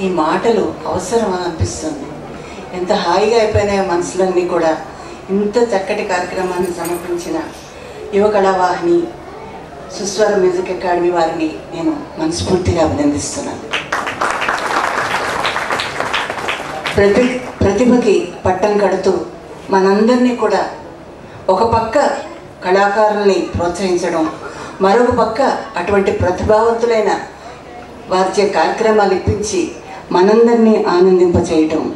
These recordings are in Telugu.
ఈ మాటలు అవసరమా అనిపిస్తుంది. ఎంత హాయిగా అయిపోయినాయో మనసులన్నీ కూడా. ఇంత చక్కటి కార్యక్రమాన్ని సమర్పించిన యువ కళావాహిని సుస్వర మ్యూజిక్ అకాడమీ వారిని నేను మనస్ఫూర్తిగా అభినందిస్తున్నాను. ప్రతి ప్రతిభకి పట్టం కడుతూ మనందరినీ కూడా ఒక పక్క కళాకారుల్ని ప్రోత్సహించడం మరొక పక్క అటువంటి ప్రతిభావంతులైన వారిచే కార్యక్రమాలు ఇప్పించి మనందరినీ ఆనందింపచేయటం.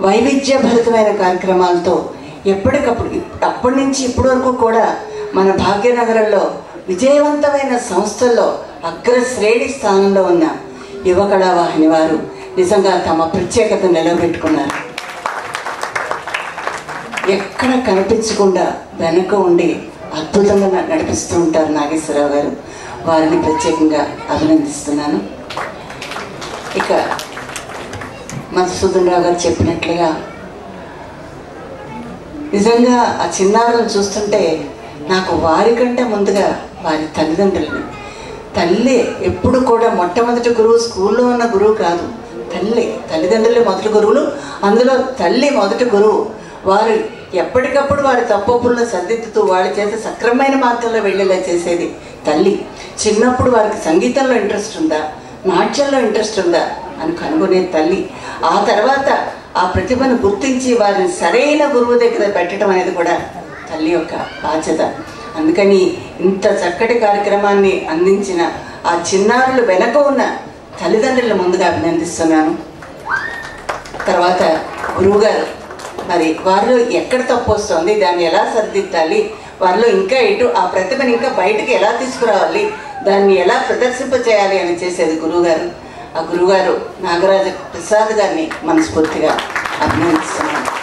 వైవిధ్యభరితమైన కార్యక్రమాలతో ఎప్పటికప్పుడు అప్పటి నుంచి ఇప్పటి వరకు కూడా మన భాగ్యనగరంలో విజయవంతమైన సంస్థల్లో అగ్రశ్రేణి స్థానంలో ఉన్న యువ కళావాహిని వారు నిజంగా తమ ప్రత్యేకత నిలబెట్టుకున్నారు. ఎక్కడ కనిపించకుండా వెనక ఉండి అద్భుతంగా నడిపిస్తూ ఉంటారు నాగేశ్వరరావు గారు. వారిని ప్రత్యేకంగా అభినందిస్తున్నాను. ఇక మధుసూదన్ రావు గారు చెప్పినట్లుగా. నిజంగా ఆ చిన్నారులను చూస్తుంటే నాకు వారికంటే ముందుగా వారి తల్లిదండ్రులని. తల్లి ఎప్పుడు కూడా మొట్టమొదటి గురువు స్కూల్లో ఉన్న గురువు కాదు. తల్లి తల్లిదండ్రులే మొదటి గురువులు. అందులో తల్లి మొదటి గురువు. వారు ఎప్పటికప్పుడు వారి తప్పొప్పులను సర్దిద్దుతూ వాళ్ళు చేత సక్రమైన మార్గంలో వెళ్ళేలా చేసేది తల్లి. చిన్నప్పుడు వారికి సంగీతంలో ఇంట్రెస్ట్ ఉందా? నాట్యంలో ఇంట్రెస్ట్ ఉందా? అని కనుగొనే తల్లి. ఆ తర్వాత ఆ ప్రతిభను గుర్తించి వారిని సరైన గురువు దగ్గర పెట్టడం అనేది కూడా తల్లి యొక్క బాధ్యత. అందుకని ఇంత చక్కటి కార్యక్రమాన్ని అందించిన ఆ చిన్నారులు వెనక ఉన్న తల్లిదండ్రుల ముందుగా అభినందిస్తున్నాను. తర్వాత గురువుగారు మరి వారిలో ఎక్కడ తప్పు వస్తుంది? దాన్ని ఎలా సరిదిద్దాలి? వారిలో ఇంకా ఇటు ఆ ప్రతిభను ఇంకా బయటకు ఎలా తీసుకురావాలి? దాన్ని ఎలా ప్రదర్శింప చేయాలి అని చేసేది గురువుగారు. ఆ గురువుగారు నాగరాజ ప్రసాద్ గారిని మనస్ఫూర్తిగా అభినందిస్తున్నాను.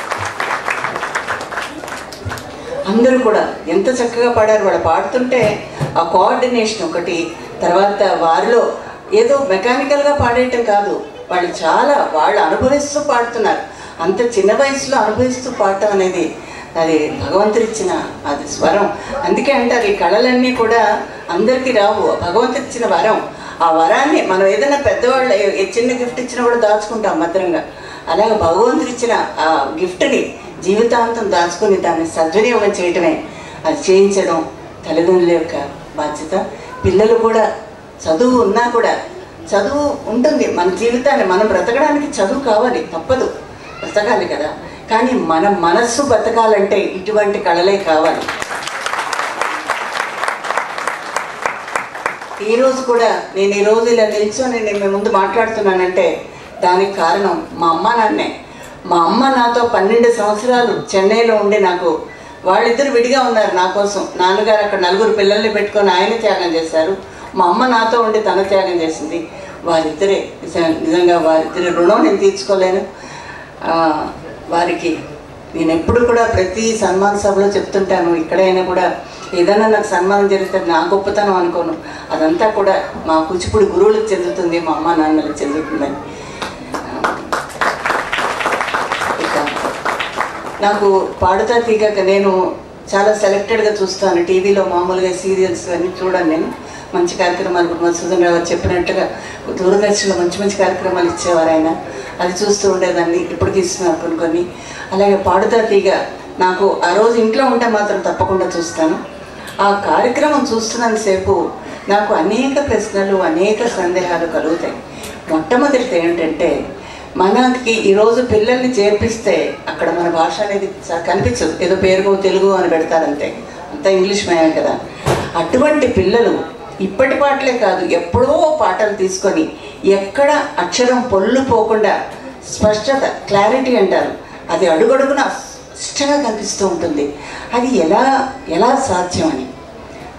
అందరూ కూడా ఎంత చక్కగా పాడారు. వాళ్ళు పాడుతుంటే ఆ కోఆర్డినేషన్ ఒకటి తర్వాత వారిలో ఏదో మెకానికల్గా పాడేయటం కాదు. వాళ్ళు చాలా వాళ్ళు అనుభవిస్తూ పాడుతున్నారు. అంత చిన్న వయసులో అనుభవిస్తూ పాడటం అనేది అది భగవంతుడిచ్చిన అది స్వరం. అందుకే అంటారు ఈ కళలన్నీ కూడా అందరికీ రావు. భగవంతుడిచ్చిన వరం. ఆ వరాన్ని మనం ఏదైనా పెద్దవాళ్ళు చిన్న గిఫ్ట్ ఇచ్చినా కూడా దాచుకుంటాం భద్రంగా. అలాగే భగవంతుడిచ్చిన ఆ గిఫ్ట్ని జీవితాంతం దాచుకుని దాన్ని సద్వినియోగం చేయటమే. అది చేయించడం తల్లిదండ్రుల యొక్క బాధ్యత. పిల్లలు కూడా చదువు ఉన్నా కూడా చదువు ఉంటుంది. మన జీవితాన్ని మనం బ్రతకడానికి చదువు కావాలి తప్పదు. బ్రతకాలి కదా. కానీ మన మనస్సు బ్రతకాలంటే ఇటువంటి కళలే కావాలి. ఈరోజు కూడా నేను ఈరోజు ఇలా నిల్చొని నేను మీ ముందు మాట్లాడుతున్నానంటే దానికి కారణం మా అమ్మ నాన్నే. మా అమ్మ నాతో పన్నెండు సంవత్సరాలు చెన్నైలో ఉండి నాకు వాళ్ళిద్దరు విడిగా ఉన్నారు నా కోసం. నాన్నగారు అక్కడ నలుగురు పిల్లల్ని పెట్టుకొని ఆయన త్యాగం చేశారు. మా అమ్మ నాతో ఉండి తన త్యాగం చేసింది. వారిద్దరే. నిజంగా వారిద్దరి రుణం నేను తీర్చుకోలేను. వారికి నేను ఎప్పుడు కూడా ప్రతి సన్మాన సభలో చెప్తుంటాను ఇక్కడైనా కూడా ఏదైనా నాకు సన్మానం జరిగితే నా గొప్పతనం అనుకోను. అదంతా కూడా మా కూచిపూడి గురువులకు చెందుతుంది మా అమ్మ నాన్నలకు చెందుతుందని. ఇక నాకు పాడుతా తీగాక నేను చాలా సెలెక్టెడ్గా చూస్తాను. టీవీలో మామూలుగా సీరియల్స్ అన్నీ చూడను నేను. మంచి కార్యక్రమాలు మధుసూదన్ రావు చెప్పినట్టుగా దూరదర్శన్లో మంచి మంచి కార్యక్రమాలు ఇచ్చేవారు ఆయన. అది చూస్తూ ఉండేదాన్ని ఇప్పటికి ఇస్తున్నారు కొన్ని కొన్ని అలాగే పాడుతా తీగ నాకు ఆ రోజు ఇంట్లో ఉంటే మాత్రం తప్పకుండా చూస్తాను. ఆ కార్యక్రమం చూస్తున్నంతసేపు నాకు అనేక ప్రశ్నలు అనేక సందేహాలు కలుగుతాయి. మొట్టమొదటిది ఏంటంటే మనకి ఈరోజు పిల్లల్ని చేర్పిస్తే అక్కడ మన భాష అనేది కనిపించదు. ఏదో పేరుగో తెలుగు అని పెడతారంతే. అంతా ఇంగ్లీష్ మయమే కదా. అటువంటి పిల్లలు ఇప్పటి పాటలే కాదు ఎప్పుడో పాటలు తీసుకొని ఎక్కడ అక్షరం పొల్లు పోకుండా స్పష్టత క్లారిటీ అంటారు. అది అడుగడుగున స్పష్టంగా కనిపిస్తూ ఉంటుంది. అది ఎలా ఎలా సాధ్యం అని.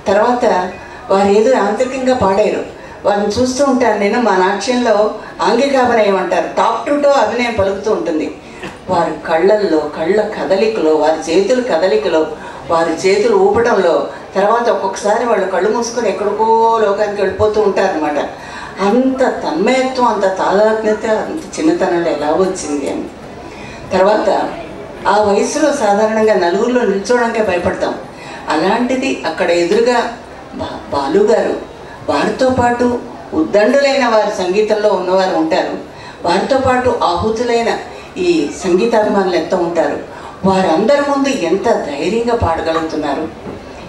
తర్వాత వారు ఏదో యాంత్రికంగా పాడారు. వారిని చూస్తూ ఉంటాను నేను మా నాట్యంలో ఆంగికాభినయం అంటారు. టాప్ టు టో అభినయం పలుకుతూ ఉంటుంది. వారి కళ్ళల్లో కళ్ళ కదలికలో వారి చేతుల కదలికలో వారి చేతులు ఊపడంలో తర్వాత ఒక్కొక్కసారి వాళ్ళు కళ్ళు మూసుకొని ఎక్కడికో లోకానికి వెళ్ళిపోతూ ఉంటారనమాట అంత తన్మయత్వం అంత తాదాత్మ్యత అంత చిన్నతనంలో ఎలా వచ్చింది అని. తర్వాత ఆ వయసులో సాధారణంగా నలుగురిలో నిల్చోవడానికే భయపడతాం. అలాంటిది అక్కడ ఎదురుగా బా బాలుగారు వారితో పాటు ఉద్దండులైన వారి సంగీతంలో ఉన్నవారు ఉంటారు. వారితో పాటు ఆహుతులైన ఈ సంగీతాభిమానులు ఎంత ఉంటారు. వారందరి ముందు ఎంత ధైర్యంగా పాడగలుగుతున్నారు.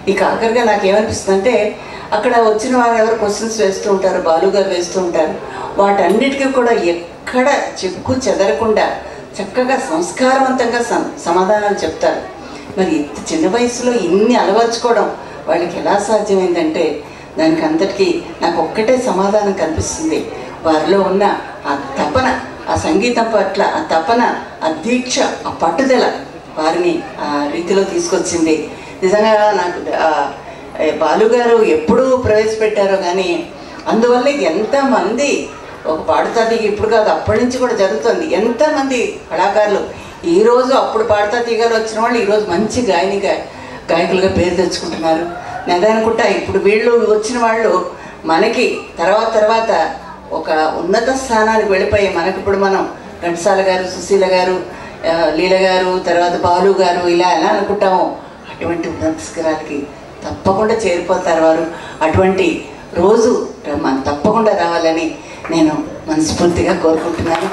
ఇక ఆఖరిగా నాకేమనిపిస్తుందంటే అక్కడ వచ్చిన వారు ఎవరు క్వశ్చన్స్ వేస్తూ ఉంటారు బాలుగారు వేస్తూ ఉంటారు. వాటన్నిటికీ కూడా ఎక్కడ చెక్కు చెదరకుండా చక్కగా సంస్కారవంతంగా సం- సమాధానాలు చెప్తారు. మరి ఇంత చిన్న వయసులో ఇన్ని అలవర్చుకోవడం వాళ్ళకి ఎలా సాధ్యమైందంటే దానికి అంతటికీ నాకు ఒక్కటే సమాధానం కనిపిస్తుంది. వారిలో ఉన్న ఆ తపన ఆ సంగీతం పట్ల ఆ తపన ఆ దీక్ష ఆ పట్టుదల వారిని ఆ రీతిలో తీసుకొచ్చింది. నిజంగా నాకు బాలుగారు బాలు గారు ఎప్పుడు ప్రవేశపెట్టారో కానీ అందువల్ల ఎంతమంది ఒక పాడుతా తీగ ఇప్పుడు కాదు అప్పటి నుంచి కూడా జరుగుతుంది. ఎంతమంది కళాకారులు ఈరోజు అప్పుడు పాడుతా తీగారు వచ్చిన వాళ్ళు ఈరోజు మంచి గాయనిగా గాయకులుగా పేరు తెచ్చుకుంటున్నారు. నేను అనుకుంటా ఇప్పుడు వీళ్ళు వచ్చిన వాళ్ళు మనకి తర్వాత తర్వాత ఒక ఉన్నత స్థానానికి వెళ్ళిపోయి మనకి ఇప్పుడు మనం ఘంటసాల గారు సుశీల గారు లీల గారు తర్వాత బాలు గారు ఇలా ఎలా అనుకుంటామో అటువంటి ఉన్నత శిఖరాలకి తప్పకుండా చేరిపోతారు వారు. అటువంటి రోజు తప్పకుండా రావాలని నేను మనస్ఫూర్తిగా కోరుకుంటున్నాను.